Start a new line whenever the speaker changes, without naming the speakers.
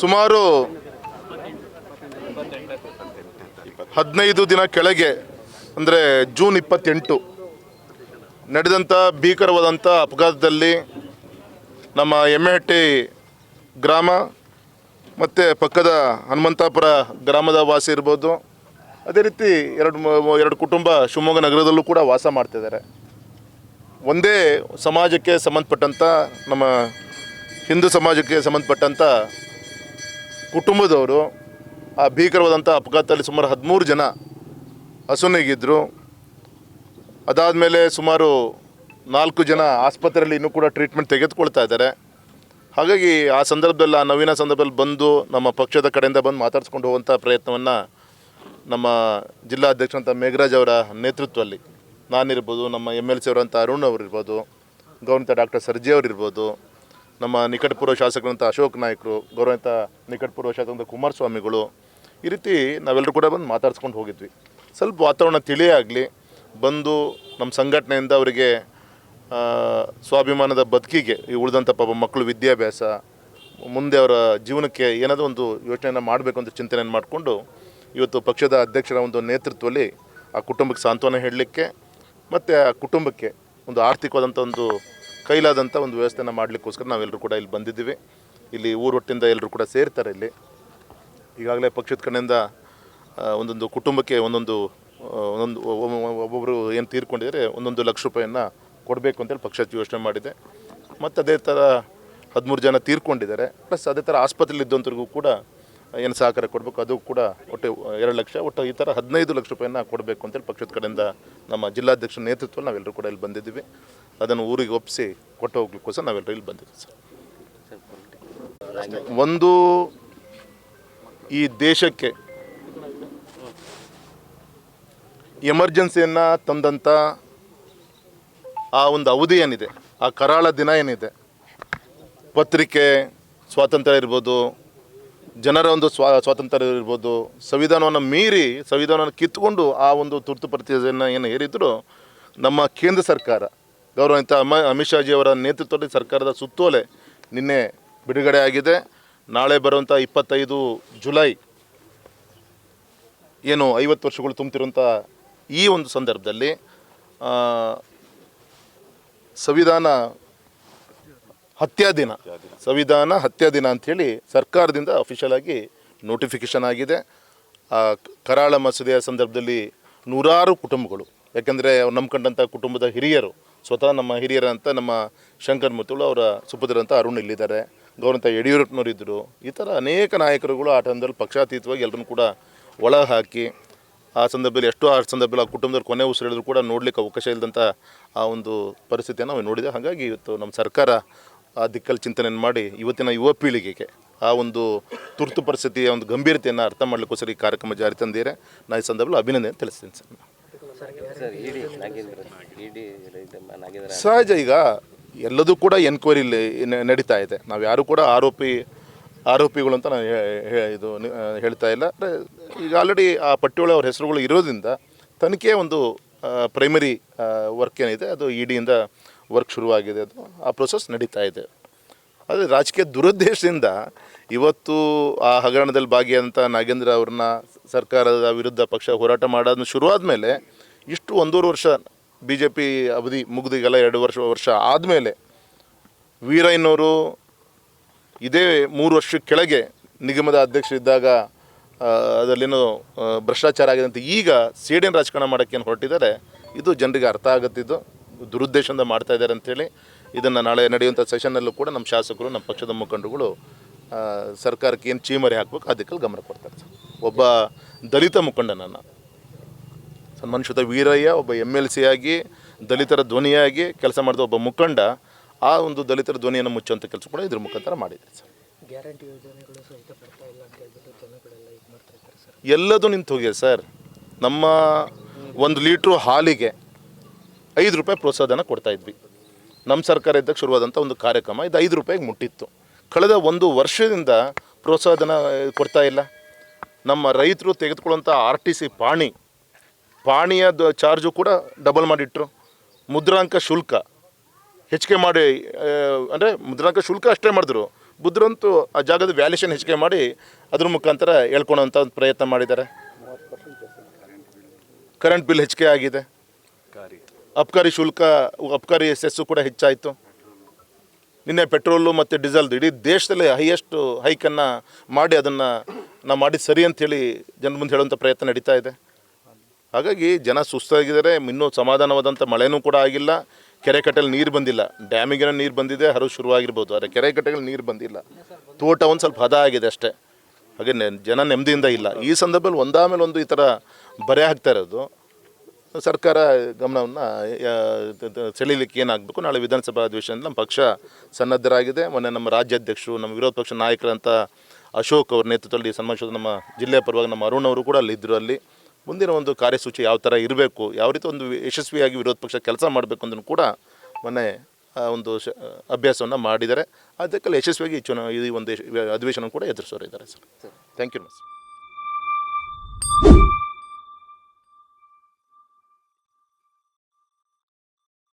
ಸುಮಾರು ಹದಿನೈದು ದಿನ ಕೆಳಗೆ, ಅಂದರೆ ಜೂನ್ ಇಪ್ಪತ್ತೆಂಟು ನಡೆದಂಥ ಭೀಕರವಾದಂಥ ಅಪಘಾತದಲ್ಲಿ ನಮ್ಮ ಎಮ್ಮೆಹಟ್ಟಿ ಗ್ರಾಮ ಮತ್ತು ಪಕ್ಕದ ಹನುಮಂತಾಪುರ ಗ್ರಾಮದ ವಾಸಿ ಇರ್ಬೋದು. ಅದೇ ರೀತಿ ಎರಡು ಎರಡು ಕುಟುಂಬ ಶಿವಮೊಗ್ಗ ನಗರದಲ್ಲೂ ಕೂಡ ವಾಸ ಮಾಡ್ತಿದ್ದಾರೆ ಒಂದೇ ಸಮಾಜಕ್ಕೆ ಸಂಬಂಧಪಟ್ಟಂಥ ನಮ್ಮ ಹಿಂದೂ ಸಮಾಜಕ್ಕೆ ಸಂಬಂಧಪಟ್ಟಂಥ ಕುಟುಂಬದವರು ಆ ಭೀಕರವಾದಂಥ ಅಪಘಾತದಲ್ಲಿ ಸುಮಾರು ಹದಿಮೂರು ಜನ ಹಸುನಿಗಿದ್ದರು ಅದಾದಮೇಲೆ ಸುಮಾರು ನಾಲ್ಕು ಜನ ಆಸ್ಪತ್ರೆಯಲ್ಲಿ ಇನ್ನೂ ಕೂಡ ಟ್ರೀಟ್ಮೆಂಟ್ ತೆಗೆದುಕೊಳ್ತಾ ಇದ್ದಾರೆ. ಹಾಗಾಗಿ ಆ ಸಂದರ್ಭದಲ್ಲಿ, ಆ ನವೀನ ಸಂದರ್ಭದಲ್ಲಿ ಬಂದು ನಮ್ಮ ಪಕ್ಷದ ಕಡೆಯಿಂದ ಬಂದು ಮಾತಾಡಿಸ್ಕೊಂಡು ಹೋಗುವಂಥ ಪ್ರಯತ್ನವನ್ನು ನಮ್ಮ ಜಿಲ್ಲಾಧ್ಯಕ್ಷರಂಥ ಮೇಘರಾಜ್ ಅವರ ನೇತೃತ್ವದಲ್ಲಿ ನಾನಿರ್ಬೋದು, ನಮ್ಮ ಎಂ ಎಲ್ ಸಿ ಅವರಂಥ ಅರುಣ್ ಅವರು ಇರ್ಬೋದು ಗೌರವಿತ ಡಾಕ್ಟರ್ ಸರ್ಜಿ ಅವರು ಇರ್ಬೋದು ನಮ್ಮ ನಿಕಟಪೂರ್ವ ಶಾಸಕರಂಥ ಅಶೋಕ್ ನಾಯಕರು ಗೌರವಂತ ನಿಕಟಪೂರ್ವ ಶಾಸಕರಂಥ ಕುಮಾರಸ್ವಾಮಿಗಳು ಈ ರೀತಿ ನಾವೆಲ್ಲರೂ ಕೂಡ ಬಂದು ಮಾತಾಡ್ಸ್ಕೊಂಡು ಹೋಗಿದ್ವಿ. ಸ್ವಲ್ಪ ವಾತಾವರಣ ತಿಳಿಯಾಗಲಿ ಬಂದು ನಮ್ಮ ಸಂಘಟನೆಯಿಂದ ಅವರಿಗೆ ಸ್ವಾಭಿಮಾನದ ಬದುಕಿಗೆ ಈ ಉಳಿದಂಥ ಪಾಪ ಮಕ್ಕಳು ವಿದ್ಯಾಭ್ಯಾಸ, ಮುಂದೆ ಅವರ ಜೀವನಕ್ಕೆ ಏನಾದರೂ ಒಂದು ಯೋಚನೆಯನ್ನು ಮಾಡಬೇಕು ಅಂತ ಚಿಂತನೆಯನ್ನು ಮಾಡಿಕೊಂಡು ಇವತ್ತು ಪಕ್ಷದ ಅಧ್ಯಕ್ಷರ ಒಂದು ನೇತೃತ್ವದಲ್ಲಿ ಆ ಕುಟುಂಬಕ್ಕೆ ಸಾಂತ್ವನ ಹೇಳಲಿಕ್ಕೆ ಮತ್ತು ಆ ಕುಟುಂಬಕ್ಕೆ ಒಂದು ಆರ್ಥಿಕವಾದಂಥ ಒಂದು ಕೈಲಾದಂಥ ಒಂದು ವ್ಯವಸ್ಥೆನ ಮಾಡಲಿಕ್ಕೋಸ್ಕರ ನಾವೆಲ್ಲರೂ ಕೂಡ ಇಲ್ಲಿ ಬಂದಿದ್ದೀವಿ. ಇಲ್ಲಿ ಊರೊಟ್ಟಿಂದ ಎಲ್ಲರೂ ಕೂಡ ಸೇರ್ತಾರೆ ಇಲ್ಲಿ. ಈಗಾಗಲೇ ಪಕ್ಷದ ಕಡೆಯಿಂದ ಒಂದೊಂದು ಕುಟುಂಬಕ್ಕೆ ಒಂದೊಂದು ಒಂದೊಂದು ಒಬ್ಬೊಬ್ಬರು ಏನು ತೀರ್ಕೊಂಡಿದ್ದಾರೆ ಒಂದೊಂದು ಲಕ್ಷ ರೂಪಾಯಿಯನ್ನು ಕೊಡಬೇಕು ಅಂತೇಳಿ ಪಕ್ಷ ಯೋಚನೆ ಮಾಡಿದೆ. ಮತ್ತು ಅದೇ ಥರ ಹದಿಮೂರು ಜನ ತೀರ್ಕೊಂಡಿದ್ದಾರೆ. ಪ್ಲಸ್ ಅದೇ ಥರ ಆಸ್ಪತ್ರೆಯಲ್ಲಿ ಇದ್ದಂಥವ್ರಿಗೂ ಕೂಡ ಏನು ಸಹಕಾರ ಕೊಡಬೇಕು, ಅದು ಕೂಡ ಒಟ್ಟು ಎರಡು ಲಕ್ಷ, ಒಟ್ಟು ಈ ಥರ ಹದಿನೈದು ಲಕ್ಷ ರೂಪಾಯಿನ ಕೊಡಬೇಕು ಅಂತೇಳಿ ಪಕ್ಷದ ಕಡೆಯಿಂದ ನಮ್ಮ ಜಿಲ್ಲಾಧ್ಯಕ್ಷರ ನೇತೃತ್ವ ನಾವೆಲ್ಲರೂ ಕೂಡ ಇಲ್ಲಿ ಬಂದಿದ್ದೀವಿ. ಅದನ್ನು ಊರಿಗೆ ಒಪ್ಪಿಸಿ ಕೊಟ್ಟು ಹೋಗ್ಲಿಕ್ಕೋಸ್ಕರ ನಾವೆಲ್ಲರೂ ಇಲ್ಲಿ ಬಂದಿದ್ದೀವಿ ಸರ್. ಒಂದು ಈ ದೇಶಕ್ಕೆ ಎಮರ್ಜೆನ್ಸಿಯನ್ನು ತಂದಂಥ ಆ ಒಂದು ಅವಧಿ ಏನಿದೆ ಆ ಕರಾಳ ದಿನ ಏನಿದೆ ಪತ್ರಿಕೆ ಸ್ವಾತಂತ್ರ್ಯ ಇರ್ಬೋದು ಜನರ ಒಂದು ಸ್ವಾ ಸ್ವಾತಂತ್ರ್ಯ ಇರ್ಬೋದು ಸಂವಿಧಾನವನ್ನು ಮೀರಿ ಸಂವಿಧಾನವನ್ನು ಕಿತ್ತುಕೊಂಡು ಆ ಒಂದು ತುರ್ತು ಪರಿಸ್ಥಿತಿಯನ್ನು ಏನು ಹೇರಿದ್ರು ನಮ್ಮ ಕೇಂದ್ರ ಸರ್ಕಾರ ಗೌರವಿತ ಅಮ ಅಮಿತ್ ಶಾಜಿಯವರ ನೇತೃತ್ವದಲ್ಲಿ ಸರ್ಕಾರದ ಸುತ್ತೋಲೆ ನಿನ್ನೆ ಬಿಡುಗಡೆ ಆಗಿದೆ. ನಾಳೆ ಬರುವಂಥ ಇಪ್ಪತ್ತೈದು ಜುಲೈ ಏನು ಐವತ್ತು ವರ್ಷಗಳು ತುಂಬುತ್ತಿರುವಂಥ ಈ ಒಂದು ಸಂದರ್ಭದಲ್ಲಿ ಸಂವಿಧಾನ ಹತ್ಯಾ ದಿನ, ಸಂವಿಧಾನ ಹತ್ಯಾ ದಿನ ಅಂಥೇಳಿ ಸರ್ಕಾರದಿಂದ ಅಫಿಷಿಯಲ್ ಆಗಿ ನೋಟಿಫಿಕೇಷನ್ ಆಗಿದೆ. ಕರಾಳ ಮಸೂದೆಯ ಸಂದರ್ಭದಲ್ಲಿ ನೂರಾರು ಕುಟುಂಬಗಳು ಯಾಕೆಂದರೆ ಅವ್ರು ನಂಬ್ಕೊಂಡಂಥ ಕುಟುಂಬದ ಹಿರಿಯರು, ಸ್ವತಃ ನಮ್ಮ ಹಿರಿಯರಂತ ನಮ್ಮ ಶಂಕರ್ ಮುತ್ತುಳು ಅವರ ಸುಪುತ್ರರಂತ ಅರುಣ್ ಇಲ್ಲಿದ್ದಾರೆ ಗೌರವಂತ ಯಡಿಯೂರಪ್ಪನವರು ಇದ್ದರು ಈ ಥರ ಅನೇಕ ನಾಯಕರುಗಳು ಆ ಟೈಮ್ದಲ್ಲಿ ಪಕ್ಷಾತೀತವಾಗಿ ಎಲ್ಲರನ್ನೂ ಕೂಡ ಒಳ ಹಾಕಿ ಆ ಸಂದರ್ಭದಲ್ಲಿ ಎಷ್ಟೋ ಆ ಸಂದರ್ಭದಲ್ಲಿ ಆ ಕುಟುಂಬದವ್ರು ಕೊನೆ ಉಸಿರಿಳಿದ್ರು ಕೂಡ ನೋಡಲಿಕ್ಕೆ ಅವಕಾಶ ಇಲ್ಲದಂಥ ಆ ಒಂದು ಪರಿಸ್ಥಿತಿಯನ್ನು ನಾವು ನೋಡಿದೆ. ಹಾಗಾಗಿ ಇವತ್ತು ನಮ್ಮ ಸರ್ಕಾರ ಆ ದಿಕ್ಕಲ್ಲಿ ಚಿಂತನೆಯನ್ನು ಮಾಡಿ ಇವತ್ತಿನ ಯುವ ಪೀಳಿಗೆಗೆ ಆ ಒಂದು ತುರ್ತು ಪರಿಸ್ಥಿತಿಯ ಒಂದು ಗಂಭೀರತೆಯನ್ನು ಅರ್ಥ ಮಾಡಲಿಕ್ಕೋಸ್ಕರ ಈ ಕಾರ್ಯಕ್ರಮ ಜಾರಿ ತಂದಿದ್ದಾರೆ ನಾನು ಈ ಸಂದರ್ಭದಲ್ಲಿ ಅಭಿನಂದನೆ ತಿಳಿಸ್ತೀನಿ ಸರ್. ಸಹಜ ಈಗ ಎಲ್ಲದೂ ಕೂಡ ಎನ್ಕ್ವೈರಿ ನಡೀತಾ ಇದೆ. ನಾವು ಯಾರು ಕೂಡ ಆರೋಪಿ, ಆರೋಪಿಗಳು ಅಂತ ನಾನು ಇದು ಹೇಳ್ತಾ ಇಲ್ಲ. ಈಗ ಆಲ್ರೆಡಿ ಆ ಪಟ್ಟಿಯೊಳಗೆ ಅವ್ರ ಹೆಸರುಗಳು ಇರೋದ್ರಿಂದ ತನಿಖೆ ಒಂದು ಪ್ರೈಮರಿ ವರ್ಕ್ ಏನಿದೆ, ಅದು ಇ ಡಿಯಿಂದ ವರ್ಕ್ ಶುರುವಾಗಿದೆ. ಅದು ಆ ಪ್ರೊಸೆಸ್ ನಡೀತಾ ಇದೆ. ಆದರೆ ರಾಜಕೀಯ ದುರುದ್ದೇಶದಿಂದ ಇವತ್ತು ಆ ಹಗರಣದಲ್ಲಿ ಭಾಗಿಯಾದಂಥ ನಾಗೇಂದ್ರ ಅವ್ರನ್ನ ಸರ್ಕಾರದ ವಿರುದ್ಧ ಪಕ್ಷ ಹೋರಾಟ ಮಾಡೋದನ್ನ ಶುರುವಾದ ಮೇಲೆ ಇಷ್ಟು ಒಂದೂವರೆ ವರ್ಷ ಬಿ ಜೆ ಪಿ ಅವಧಿ ಮುಗಿದಿಗೆಲ್ಲ ಎರಡು ವರ್ಷ ವರ್ಷ ಆದಮೇಲೆ ವೀರಯ್ಯನವರು ಇದೇ ಮೂರು ವರ್ಷ ಕೆಳಗೆ ನಿಗಮದ ಅಧ್ಯಕ್ಷರಿದ್ದಾಗ ಅದರಲ್ಲೇನೋ ಭ್ರಷ್ಟಾಚಾರ ಆಗಿದೆ ಅಂತ ಈಗ ಸೇಡಿನ ರಾಜಕಾರಣ ಮಾಡೋಕ್ಕೇನು ಹೊರಟಿದ್ದಾರೆ, ಇದು ಜನರಿಗೆ ಅರ್ಥ ಆಗುತ್ತಿದ್ದು ದುರುದ್ದೇಶದಿಂದ ಮಾಡ್ತಾ ಇದ್ದಾರೆ ಅಂಥೇಳಿ ಇದನ್ನು ನಾಳೆ ನಡೆಯುವಂಥ ಸೆಷನ್ನಲ್ಲೂ ಕೂಡ ನಮ್ಮ ಶಾಸಕರು, ನಮ್ಮ ಪಕ್ಷದ ಮುಖಂಡರುಗಳು ಸರ್ಕಾರಕ್ಕೆ ಏನು ಚೀಮರಿ ಹಾಕಬೇಕು ಅದಕ್ಕೆ ಗಮನ ಕೊಡ್ತಾರೆ. ಒಬ್ಬ ದಲಿತ ಮುಖಂಡನನ್ನು ಸನ್ಮಾನ್ಯುತ ವೀರಯ್ಯ ಒಬ್ಬ ಎಂ ಎಲ್ ಸಿ ಆಗಿ ದಲಿತರ ಧ್ವನಿಯಾಗಿ ಕೆಲಸ ಮಾಡಿದ ಒಬ್ಬ ಮುಖಂಡ ಆ ಒಂದು ದಲಿತರ ಧ್ವನಿಯನ್ನು ಮುಚ್ಚುವಂಥ ಕೆಲಸ ಕೂಡ ಇದ್ರ ಮುಖಾಂತರ ಮಾಡಿದ್ದಾರೆ ಸರ್.
ಗ್ಯಾರಂಟಿ ಯೋಜನೆಗಳು
ಎಲ್ಲದೂ ನಿಂತು ಹೋಗಿದೆ ಸರ್. ನಮ್ಮ ಒಂದು ಲೀಟ್ರು ಹಾಲಿಗೆ ಐದು ರೂಪಾಯಿ ಪ್ರೋತ್ಸಾಹನ ಕೊಡ್ತಾ ಇದ್ವಿ. ನಮ್ಮ ಸರ್ಕಾರ ಇದ್ದಾಗ ಶುರುವಾದಂಥ ಒಂದು ಕಾರ್ಯಕ್ರಮ ಇದು ಐದು ರೂಪಾಯಿಗೆ ಮುಟ್ಟಿತ್ತು. ಕಳೆದ ಒಂದು ವರ್ಷದಿಂದ ಪ್ರೋತ್ಸಾಹನ ಕೊಡ್ತಾ ಇಲ್ಲ. ನಮ್ಮ ರೈತರು ತೆಗೆದುಕೊಳ್ಳುವಂಥ ಆರ್ ಟಿ ಸಿ ಪಾಣಿ ಪಾಣಿಯ ಚಾರ್ಜು ಕೂಡ ಡಬಲ್ ಮಾಡಿಟ್ರು. ಮುದ್ರಾಂಕ ಶುಲ್ಕ. ಹೆಚ್ಚಿಗೆ ಮಾಡಿ ಅಂದರೆ ಮುದ್ರಾಂಕ ಶುಲ್ಕ ಅಷ್ಟೇ ಮಾಡಿದ್ರು. ಬುದ್ಧರಂತೂ ಆ ಜಾಗದ ವ್ಯಾಲ್ಯೂಷನ್ ಹೆಚ್ಚಿಗೆ ಮಾಡಿ ಅದ್ರ ಮುಖಾಂತರ ಹೇಳ್ಕೊಳೋಂಥ ಒಂದು ಪ್ರಯತ್ನ ಮಾಡಿದ್ದಾರೆ. ಕರೆಂಟ್ ಬಿಲ್ ಹೆಚ್ಚಿಗೆ ಆಗಿದೆ. ಅಬ್ಕಾರಿ ಶುಲ್ಕ ಅಬ್ಕಾರಿ ಸೆಸ್ಸು ಕೂಡ ಹೆಚ್ಚಾಯಿತು. ನಿನ್ನೆ ಪೆಟ್ರೋಲು ಮತ್ತು ಡೀಸೆಲ್ದು ಇಡೀ ದೇಶದಲ್ಲಿ ಹೈಯೆಸ್ಟ್ ಹೈಕನ್ನು ಮಾಡಿ ಅದನ್ನು ನಾವು ಮಾಡಿ ಸರಿ ಅಂತೇಳಿ ಜನ ಮುಂದೆ ಹೇಳುವಂಥ ಪ್ರಯತ್ನ ನಡೀತಾ ಇದೆ. ಹಾಗಾಗಿ ಜನ ಸುಸ್ತಾಗಿದ್ದಾರೆ, ಇನ್ನೂ ಸಮಾಧಾನವಾದಂಥ ಮಳೆನೂ ಕೂಡ ಆಗಿಲ್ಲ. ಕೆರೆ ಕಟ್ಟೆಲಿ ನೀರು ಬಂದಿಲ್ಲ. ಡ್ಯಾಮಿಗಿನ ನೀರು ಬಂದಿದೆ, ಹರಿವು ಶುರುವಾಗಿರ್ಬೋದು. ಆದರೆ ಕೆರೆ ಕಟ್ಟೆಗಳು ನೀರು ಬಂದಿಲ್ಲ. ತೋಟ ಒಂದು ಸ್ವಲ್ಪ ಹದ ಆಗಿದೆ ಅಷ್ಟೇ. ಹಾಗೆ ನೆ- ಜನ ನೆಮ್ಮದಿಯಿಂದ ಇಲ್ಲ. ಈ ಸಂದರ್ಭದಲ್ಲಿ ಒಂದಾಮೇಲೆ ಒಂದು ಈ ಥರ ಬರೆ ಆಗ್ತಾ ಇರೋದು. ಸರ್ಕಾರ ಗಮನವನ್ನು ಸೆಳೀಲಿಕ್ಕೆ ಏನಾಗಬೇಕು? ನಾಳೆ ವಿಧಾನಸಭಾ ಅಧಿವೇಶನದಲ್ಲಿ ನಮ್ಮ ಪಕ್ಷ ಸನ್ನದ್ಧರಾಗಿದೆ. ಮೊನ್ನೆ ನಮ್ಮ ರಾಜ್ಯಾಧ್ಯಕ್ಷರು, ನಮ್ಮ ವಿರೋಧ ಪಕ್ಷ ನಾಯಕರಂಥ ಅಶೋಕ್ ಅವ್ರ ನೇತೃತ್ವದಲ್ಲಿ ಸನ್ಮಾನಿಸಿದ ನಮ್ಮ ಜಿಲ್ಲೆಯ ಪರವಾಗಿ ನಮ್ಮ ಅರುಣ್ ಅವರು ಕೂಡ ಅಲ್ಲಿ ಇದ್ದರು ಅಲ್ಲಿ. ಮುಂದಿನ ಒಂದು ಕಾರ್ಯಸೂಚಿ ಯಾವ ಥರ ಇರಬೇಕು ಯಾವ ರೀತಿ ಒಂದು ಯಶಸ್ವಿಯಾಗಿ ವಿರೋಧ ಪಕ್ಷ ಕೆಲಸ ಮಾಡಬೇಕು ಅಂತಲೂ ಕೂಡ ಮೊನ್ನೆ ಒಂದು ಶ ಅಭ್ಯಾಸವನ್ನು ಮಾಡಿದ್ದಾರೆ. ಅದಕ್ಕೆಲ್ಲ ಯಶಸ್ವಿಯಾಗಿ ಈ ಈ ಒಂದು ಅಧಿವೇಶನ ಕೂಡ ಎದುರಿಸೋರಿದ್ದಾರೆ ಸರ್. ಥ್ಯಾಂಕ್ ಯು ನಮಸ್ತೆ